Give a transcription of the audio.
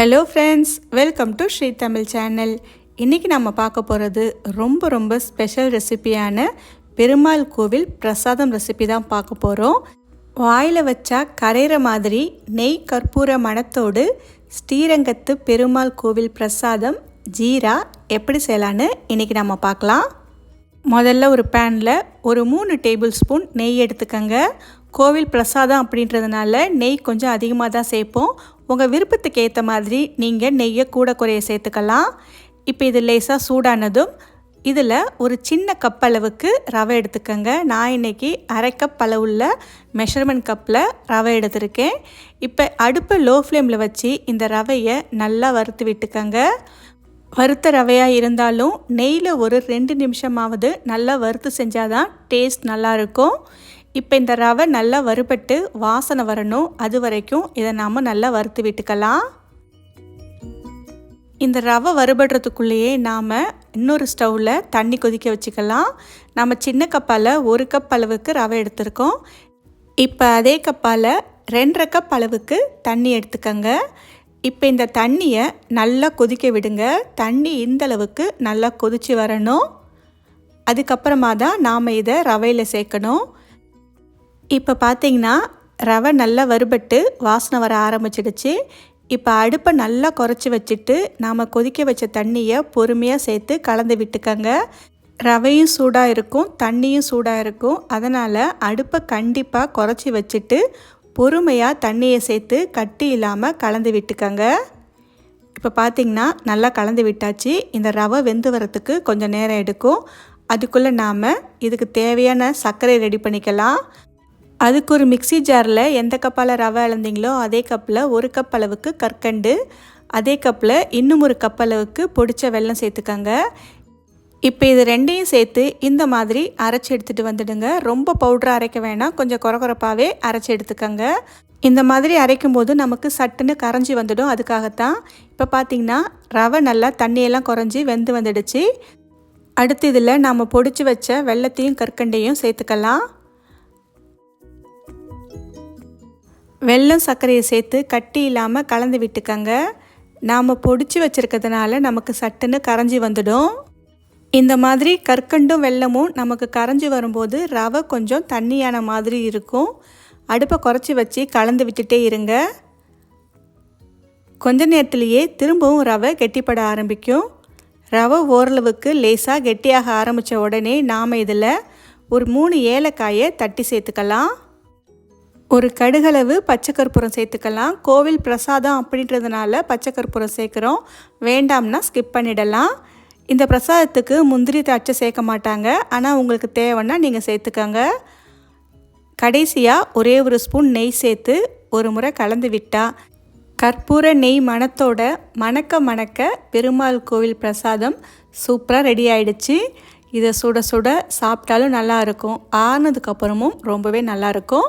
Hello friends welcome to Sri Tamil channel இன்றைக்கி நம்ம பார்க்க போகிறது ரொம்ப ரொம்ப ஸ்பெஷல் ரெசிபியான பெருமாள் கோவில் பிரசாதம் ரெசிபி தான் பார்க்க போகிறோம் வாயில் வச்சா கரையிற மாதிரி நெய் கற்பூர மணத்தோடு ஸ்ரீரங்கத்து பெருமாள் கோவில் பிரசாதம் ஜீரா எப்படி செய்யலான்னு இன்றைக்கி நம்ம பார்க்கலாம். முதல்ல ஒரு பேனில் ஒரு மூணு டேபிள் ஸ்பூன் நெய் எடுத்துக்கோங்க. கோவில் பிரசாதம் அப்படின்றதுனால நெய் கொஞ்சம் அதிகமாக தான் சேர்ப்போம். உங்கள் விருப்பத்துக்கு ஏற்ற மாதிரி நீங்கள் நெய்யை கூட குறைய சேர்த்துக்கலாம். இப்போ இது லேசாக சூடானதும் இதில் ஒரு சின்ன கப் அளவுக்கு ரவை எடுத்துக்கோங்க. நான் இன்றைக்கி அரை கப் அளவுள்ள மெஷர்மெண்ட் கப்பில் ரவை எடுத்திருக்கேன். இப்போ அடுப்பை லோ ஃப்ளேமில் வச்சு இந்த ரவையை நல்லா வறுத்து விட்டுக்கோங்க. வறுத்த ரவையாக இருந்தாலும் நெய்யில் ஒரு ரெண்டு நிமிஷமாவது நல்லா வறுத்து செஞ்சால் தான் டேஸ்ட் நல்லாயிருக்கும் இப்போ இந்த ரவை நல்லா வறுபட்டு வாசனை வரணும். அது வரைக்கும் இதை நாம் நல்லா வறுத்து விட்டுக்கலாம். இந்த ரவை வறுபடுறதுக்குள்ளேயே நாம் இன்னொரு ஸ்டவ்வில் தண்ணி கொதிக்க வச்சுக்கலாம். நம்ம சின்ன கப்பால் ஒரு கப் அளவுக்கு ரவை எடுத்திருக்கோம். இப்போ அதே கப்பால் ரெண்டரை கப் அளவுக்கு தண்ணி எடுத்துக்கோங்க. இப்போ இந்த தண்ணியை நல்லா கொதிக்க விடுங்க. தண்ணி இந்த அளவுக்கு நல்லா கொதித்து வரணும். அதுக்கப்புறமா தான் நாம் இதை ரவையில் சேர்க்கணும். இப்போ பார்த்தீங்கன்னா ரவை நல்லா வறுபட்டு வாசனை வர ஆரம்பிச்சிடுச்சு. இப்போ அடுப்பை நல்லா குறைச்சி வச்சுட்டு நாம் கொதிக்க வச்ச தண்ணியை பொறுமையாக சேர்த்து கலந்து விட்டுக்கங்க. ரவையும் சூடாக இருக்கும் தண்ணியும் சூடாக இருக்கும். அதனால் அடுப்பை கண்டிப்பாக குறைச்சி வச்சுட்டு பொறுமையாக தண்ணியை சேர்த்து கட்டி இல்லாமல் கலந்து விட்டுக்கங்க. இப்போ பார்த்திங்கன்னா நல்லா கலந்து விட்டாச்சு. இந்த ரவை வெந்து வரத்துக்கு கொஞ்சம் நேரம் எடுக்கும். அதுக்குள்ளே நாம் இதுக்கு தேவையான சர்க்கரை ரெடி பண்ணிக்கலாம். அதுக்கு ஒரு மிக்சி ஜாரில் எந்த கப்பால் ரவை அளந்தீங்களோ அதே கப்பில் ஒரு கப் அளவுக்கு கற்கண்டு அதே கப்பில் இன்னும் ஒரு கப் அளவுக்கு பொடிச்ச வெல்லம் சேர்த்துக்கங்க. இப்போ இது ரெண்டையும் சேர்த்து இந்த மாதிரி அரைச்சி எடுத்துகிட்டு வந்துடுங்க. ரொம்ப பவுட்ரு அரைக்க வேணாம். கொஞ்சம் குறகுறப்பாகவே அரைச்சி எடுத்துக்கோங்க. இந்த மாதிரி அரைக்கும் போது நமக்கு சட்டுன்னு கரைஞ்சி வந்துடும். அதுக்காகத்தான் இப்போ பார்த்திங்கன்னா ரவை நல்லா தண்ணியெல்லாம் குறைஞ்சி வெந்து வந்துடுச்சு. அடுத்து இதில் நாம் பொடிச்சு வச்ச வெள்ளத்தையும் கற்கண்டையும் சேர்த்துக்கலாம். வெள்ளம் சர்க்கரையை சேர்த்து கட்டி இல்லாமல் கலந்து விட்டுக்கங்க. நாம் பொடிச்சு வச்சுருக்கிறதுனால நமக்கு சட்டுன்னு கரைஞ்சி வந்துடும். இந்த மாதிரி கற்கண்டும் வெள்ளமும் நமக்கு கரைஞ்சி வரும்போது ரவை கொஞ்சம் தண்ணியான மாதிரி இருக்கும். அடுப்பை குறைச்சி வச்சு கலந்து விட்டுட்டே இருங்க. கொஞ்ச நேரத்துலேயே திரும்பவும் ரவை கெட்டிப்பட ஆரம்பிக்கும். ரவை ஓரளவுக்கு லேசாக கெட்டியாக ஆரம்பித்த உடனே நாம் இதில் ஒரு மூணு ஏலக்காயை தட்டி சேர்த்துக்கலாம். ஒரு கடுகளவு பச்சை கற்பூரம் சேர்த்துக்கலாம். கோவில் பிரசாதம் அப்படின்றதுனால பச்சை கற்பூரம் சேர்க்குறோம். வேண்டாம்னா ஸ்கிப் பண்ணிடலாம். இந்த பிரசாதத்துக்கு முந்திரி திராட்சை சேர்க்க மாட்டாங்க. ஆனால் உங்களுக்கு தேவைன்னா நீங்கள் சேர்த்துக்கோங்க. கடைசியாக ஒரே ஒரு ஸ்பூன் நெய் சேர்த்து ஒரு முறை கலந்து விட்டால் கற்பூர நெய் மணத்தோட மணக்க மணக்க பெருமாள் கோவில் பிரசாதம் சூப்பராக ரெடி ஆயிடுச்சு. இதை சுட சுட சாப்பிட்டாலும் நல்லாயிருக்கும் ஆனதுக்கப்புறமும் ரொம்பவே நல்லாயிருக்கும்